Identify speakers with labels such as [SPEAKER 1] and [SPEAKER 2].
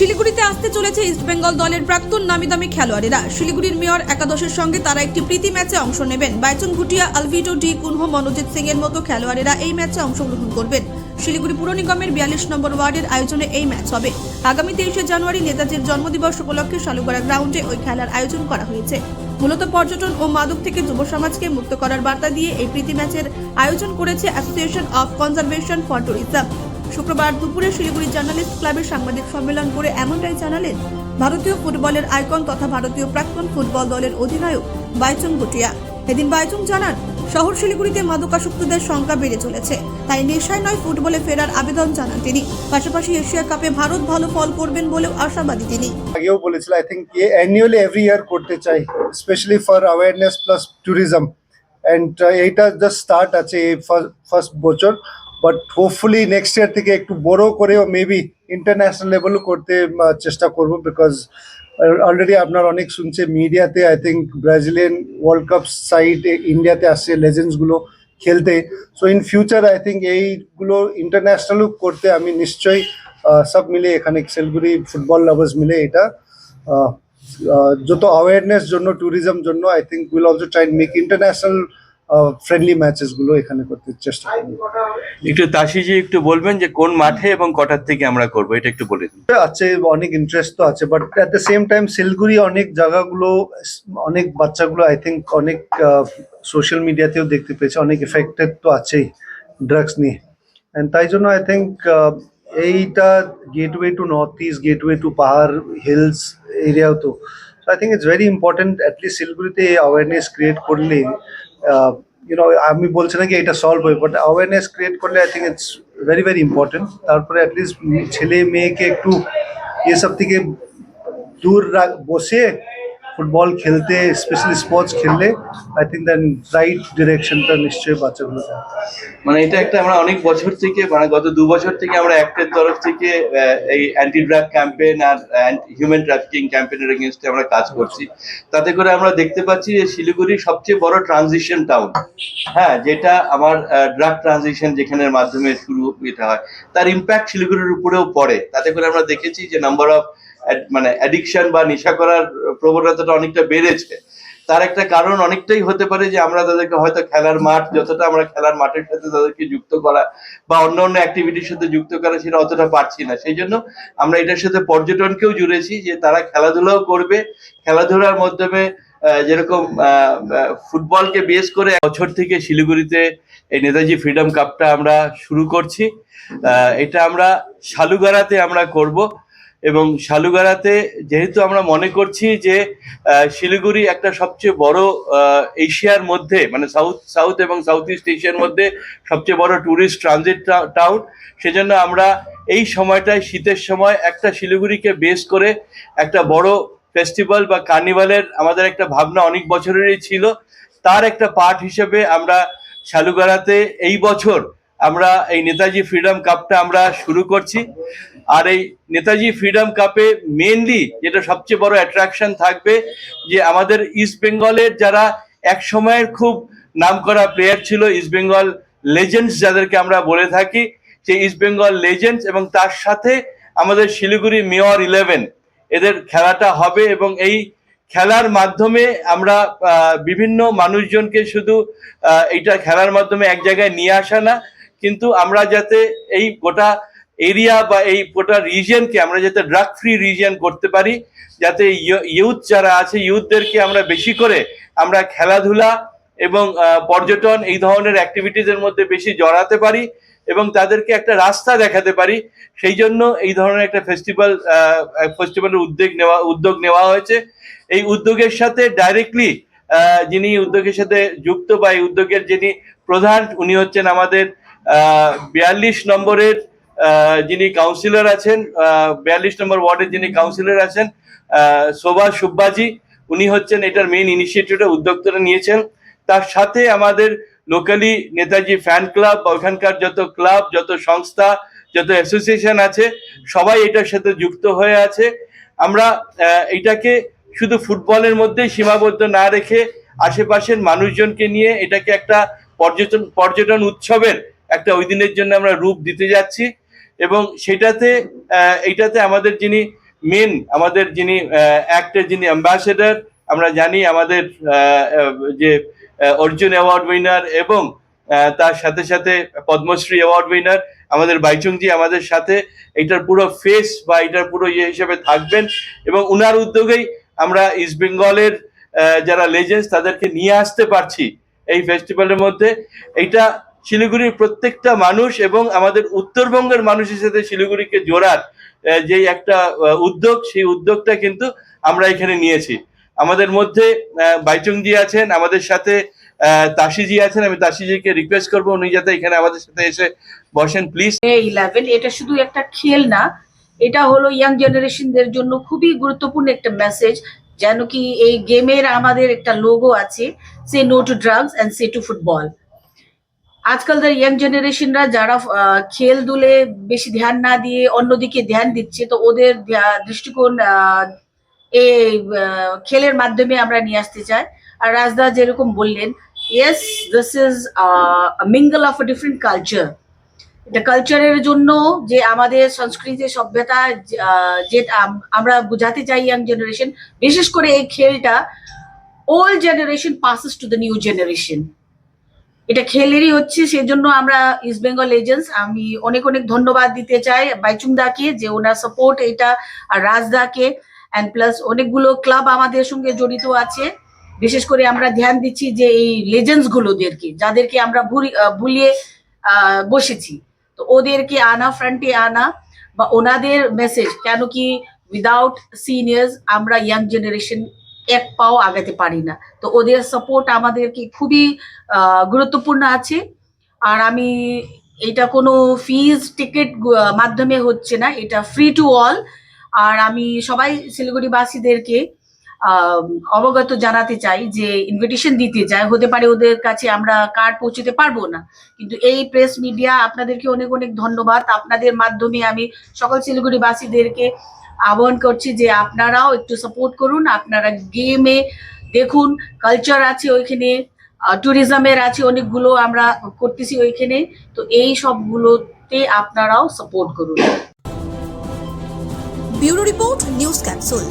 [SPEAKER 1] শিলিগুড়িতে আসতে চলেছে ইস্টবেঙ্গল দলের প্রাক্তন নামিদামি খেলোয়াড়েরা। শিলিগুড়ির মেয়র একাদশের সঙ্গে তারা একটি প্রীতি ম্যাচে অংশ নেবেন। বাইচুং ভুটিয়া, আলভিটো ডি কুনহো, মনোজিৎ সিং এর মতো খেলোয়াড়েরা এই ম্যাচে অংশগ্রহণ করবেন। শিলিগুড়ি পুর নিগমের বিয়াল্লিশ নম্বর ওয়ার্ডের আয়োজনে এই ম্যাচ হবে। আগামী তেইশে জানুয়ারি নেতাজির জন্মদিবস উপলক্ষে শালুগড়া গ্রাউন্ডে ওই খেলার আয়োজন করা হয়েছে। মূলত পর্যটন ও মাদক থেকে যুব সমাজকে মুক্ত করার বার্তা দিয়ে এই প্রীতি ম্যাচের আয়োজন করেছে association of conservation for tourism শুক্রবার দুপুরে শিলিগুড়ি জার্নালিস্ট ক্লাবের সাংবাদিক সম্মেলন করে এমনটাই জানালেন ভারতীয় ফুটবলের আইকন তথা ভারতীয় প্রাক্তন ফুটবল দলের অধিনায়ক বাইচুং ভুটিয়া। এদিন বাইচুং জানান, শহর শিলিগুড়িতে মাদকাসক্তদের সংখ্যা বেড়ে চলেছে। তাই নেশায় নয় ফুটবলে ফেরার আবেদন জানান তিনি। পাশাপাশি এশিয়া কাপে ভারত ভালো ফল করবেন বলেও আশাবাদী তিনি।
[SPEAKER 2] আগেও বলেছিল আই থিঙ্ক ये অ্যানুয়ালি এভরি ইয়ার করতে চাই specially for awareness plus tourism and এইটা জাস্ট স্টার্ট আছে ফার্স্ট বছর। বাট হোপফুলি নেক্সট ইয়ার থেকে একটু বড় করেও মেবি ইন্টারন্যাশনাল লেভেলও করতে চেষ্টা করব বিকজ অলরেডি আপনার অনেক শুনছে মিডিয়াতে I think Brazilian world cup side ইন্ডিয়াতে আসছে লেজেন্ডসগুলো খেলতে। So in future I think এইগুলো ইন্টারন্যাশনালও করতে আমি নিশ্চয়ই সব মিলে এখানে শিলগুড়ি ফুটবল লাভার্স মিলে এটা যত অ্যাওয়ারনেস জন্য ট্যুরিজম জন্য I think will also try make international friendly ম্যাচেসগুলো এখানে করতে চেষ্টা করব।
[SPEAKER 3] একটু তাসিজি একটু বলবেন যে কোন মাঠে এবং কটার থেকে আমরা করব এটা একটু বলে দিন।
[SPEAKER 2] আছে অনেক ইন্টারেস্ট তো আছে but at the same time Siliguri অনেক জায়গাগুলো অনেক বাচ্চাগুলো আই থিঙ্ক অনেক সোশ্যাল মিডিয়াতেও দেখতে পেয়েছে অনেক এফেক্টেড তো আছেই ড্রাগস নিয়ে। অ্যান্ড তাই জন্য আই থিঙ্ক এইটা gateway to north east gateway to pahar hills এরিয়াও তো। I think it's very important at least শিলগুড়িতে awareness create করলে ইউনো আমি বলছি না কি এটা সলভ হয়ে বাট অ্যাওয়ারনেস ক্রিয়েট করলে I think it's very very important তারপরে অ্যাটলিস্ট ছেলে, মেয়েকে একটু এসব থেকে দূর বসে ফুটবল খেলতে স্পেশালি স্পোর্টস খেললে আই থিঙ্ক দেন রাইট ডিরেকশনটা নিশ্চয়ই বাচ্চাগুলো যায়।
[SPEAKER 3] মানে এটা একটা আমরা অনেক বছর থেকে মানে গত দু বছর থেকে আমরা অ্যাক্টের তরফ থেকে এই অ্যান্টি ড্রাগ ক্যাম্পেইন আর হিউম্যান ট্রাফিকিং ক্যাম্পেইনের এগেনস্টে আমরা কাজ করছি। তাতে করে আমরা দেখতে পাচ্ছি যে শিলিগুড়ি সবচেয়ে বড় ট্রানজিশন টাউন হ্যাঁ যেটা আমার ড্রাগ ট্রানজিশন যেখানের মাধ্যমে শুরু এটা হয়। তার ইম্প্যাক্ট শিলিগুড়ির উপরেও পড়ে। তাতে করে আমরা দেখেছি যে নাম্বার অফ মানে অ্যাডিকশন বা নেশা করার প্রবণতাটা অনেকটা বেড়েছে। তার একটা কারণ অনেকটাই হতে পারে যে আমরা তাদেরকে হয়তো খেলার মাঠ, যতটা আমরা খেলার মাঠের সাথে তাদেরকে যুক্ত করা বা অন্য অন্য অ্যাক্টিভিটির সাথে যুক্ত করা সেটা অতটা পারছি না। সেই জন্য আমরা এটার সাথে পর্যটনকেও জুড়েছি যে তারা খেলাধুলাও করবে। খেলাধুলার মাধ্যমে যেরকম ফুটবলকে বেস করে বছর থেকে শিলিগুড়িতে এই নেতাজি ফ্রিডম কাপটা আমরা শুরু করছি। এটা আমরা শালুগাড়াতে আমরা করব। এবং শালুগাড়াতে যেহেতু আমরা মনে করছি যে শিলিগুড়ি একটা সবচেয়ে বড় এশিয়ার মধ্যে মানে সাউথ সাউথ এবং সাউথ ইস্ট এশিয়ার মধ্যে সবচেয়ে বড় ট্যুরিস্ট ট্রানজিট টাউন। সেজন্য আমরা এই সময়টায় শীতের সময় একটা শিলিগুড়িকে বেস করে একটা বড় ফেস্টিভ্যাল বা কার্নিভালের আমাদের একটা ভাবনা অনেক বছরেরই ছিল। তার একটা পার্ট হিসেবে আমরা শালুগাড়াতে এই বছর আমরা এই নেতাজি ফ্রিডম কাপটা আমরা শুরু করছি। আর এই নেতাজি ফ্রিডম কাপে মেনলি যেটা সবচেয়ে বড় অ্যাট্রাকশন থাকবে যে আমাদের ইস্ট বেঙ্গলের যারা এক সময়ের খুব নামকরা প্লেয়ার ছিল ইস্ট বেঙ্গল লেজেন্ডস যাদেরকে আমরা বলে থাকি সেই ইস্ট বেঙ্গল লেজেন্ডস এবং তার সাথে আমাদের শিলিগুড়ি মেয়র ইলেভেন এদের খেলাটা হবে এবং এই খেলার মাধ্যমে আমরা বিভিন্ন মানুষজনকে শুধু এইটা খেলার মাধ্যমে এক জায়গায় নিয়ে আসা না, কিন্তু আমরা যাতে এই গোটা এরিয়া বা এই গোটা রিজিয়নকে আমরা যাতে ড্রাগ ফ্রি রিজিয়ন করতে পারি, যাতে ইউথ যারা আছে ইউথদেরকে আমরা বেশি করে আমরা খেলাধুলা এবং পর্যটন এই ধরনের অ্যাক্টিভিটিজের মধ্যে বেশি জড়াতে পারি এবং তাদেরকে একটা রাস্তা দেখাতে পারি। সেই জন্য এই ধরনের একটা ফেস্টিভ্যাল ফেস্টিভ্যালের উদ্যোগ নেওয়া উদ্যোগ নেওয়া হয়েছে। এই উদ্যোগের সাথে ডাইরেক্টলি যিনি উদ্যোগের সাথে যুক্ত বা এই উদ্যোগের যিনি প্রধান, উনি হচ্ছেন আমাদের বিয়াল্লিশ নম্বরের যিনি কাউন্সিলর আছেন বিয়াল্লিশ নম্বর ওয়ার্ডের যিনি কাউন্সিলর আছেন শোভা সুব্বাজি, উনি হচ্ছেন এটার মেইন ইনিশিয়েটিভটা উদ্যোক্তারা নিয়েছেন। তার সাথে আমাদের লোকালি নেতাজি ফ্যান ক্লাব বা ওখানকার যত ক্লাব যত সংস্থা, যত অ্যাসোসিয়েশন আছে, সবাই এটার সাথে যুক্ত হয়ে আছে। আমরা এটাকে শুধু ফুটবলের মধ্যেই সীমাবদ্ধ না রেখে আশেপাশের মানুষজনকে নিয়ে এটাকে একটা পর্যটন পর্যটন উৎসবের একটা ওই দিনের জন্য আমরা রূপ দিতে যাচ্ছি। এবং সেটাতে এইটাতে আমাদের যিনি মেন আমাদের যিনি অ্যাক্টের যিনি অ্যাম্বাসেডর আমরা জানি আমাদের যে অর্জুন অ্যাওয়ার্ড উইনার এবং তার সাথে সাথে পদ্মশ্রী অ্যাওয়ার্ড উইনার আমাদের বাইচুংজি আমাদের সাথে এটার পুরো ফেস বা এটার পুরো ইয়ে হিসেবে থাকবেন এবং উনার উদ্যোগেই আমরা ইস্ট বেঙ্গলের যারা লেজেন্ডস তাদেরকে নিয়ে আসতে পারছি এই ফেস্টিভ্যালের মধ্যে। এইটা শিলিগুড়ির প্রত্যেকটা মানুষ এবং আমাদের উত্তরবঙ্গের মানুষের সাথে শিলিগুড়িকে জোড়ার যে একটা উদ্যোগ, সেই উদ্যোগটা কিন্তু আমরা এখানে নিয়েছি। আমাদের মধ্যে বাইচুংজি আছেন, আমাদের সাথে তাসিজি আছেন। আমি তাসিজিকে রিকোয়েস্ট করব, উনি যাতে এখানে আমাদের সাথে এসে বসেন প্লিজ
[SPEAKER 4] ইলেভেন এটা শুধু একটা খেল না, এটা হলো ইয়াং জেনারেশনদের জন্য খুবই গুরুত্বপূর্ণ একটা মেসেজ যেন কি এই গেমের আমাদের একটা লোগো আছে say no to drugs and say to football আজকালকার ইয়াং জেনারেশনরা যারা খেল দুলে বেশি ধ্যান না দিয়ে অন্যদিকে ধ্যান দিচ্ছে তো ওদের দৃষ্টিকোণ এই খেলের মাধ্যমে আমরা নিয়ে আসতে চাই। আর রাজদা যেরকম বললেন yes this is mingle of different culture এটা কালচারের জন্য যে আমাদের সংস্কৃতি সভ্যতা আহ, যে আমরা বোঝাতে চাই ইয়াং জেনারেশন বিশেষ করে এই খেলটা old generation passes to the new generation এটা খেলেরই হচ্ছে, সেজন্য আমরা ইস্ট বেঙ্গল এজেন্টস আমি অনেক অনেক ধন্যবাদ দিতে চাই বাইচুং দাকে যে ওনার সাপোর্ট এটা আর রাজদাকে অ্যান্ড প্লাস অনেকগুলো ক্লাব আমাদের সঙ্গে জড়িত আছে। বিশেষ করে আমরা ধ্যান দিচ্ছি যে এই লেজেন্ডস গুলোদেরকে, যাদেরকে আমরা ভুলিয়ে বসেছি। তো ওদেরকে আনা ফ্রন্টে আনা বা ওনাদের মেসেজ কেন কি উইদাউট সিনিয়র্স আমরা ইয়াং জেনারেশন এক পাও আগাতে পারি না। তো ওদের সাপোর্ট আমাদেরকে খুবই গুরুত্বপূর্ণ আছে। আর আমি এটা কোনো ফিজ টিকিট মাধ্যমে হচ্ছে না। এটা ফ্রি টু অল আর আমি সবাই শিলিগুড়িবাসীদেরকে অবগত জানাতে চাই যে ইনভিটেশন দিতে চাই হতে পারে ওদের কাছে আমরা কার্ড পৌঁছতে পারব না। কিন্তু এই প্রেস মিডিয়া আপনাদেরকে অনেক অনেক ধন্যবাদ। আপনাদের মাধ্যমে আমি সকল শিলিগুড়িবাসীদেরকে আহ্বান করছি যে আপনারাও একটু সাপোর্ট করুন, আপনারা গেমে দেখুন কালচার আছে ওইখানে ট্যুরিজমের আছে অনেকগুলো আমরা করতেছি ওইখানে, তো এই সবগুলোতে আপনারাও সাপোর্ট করুন।
[SPEAKER 1] Bureau report, news capsule.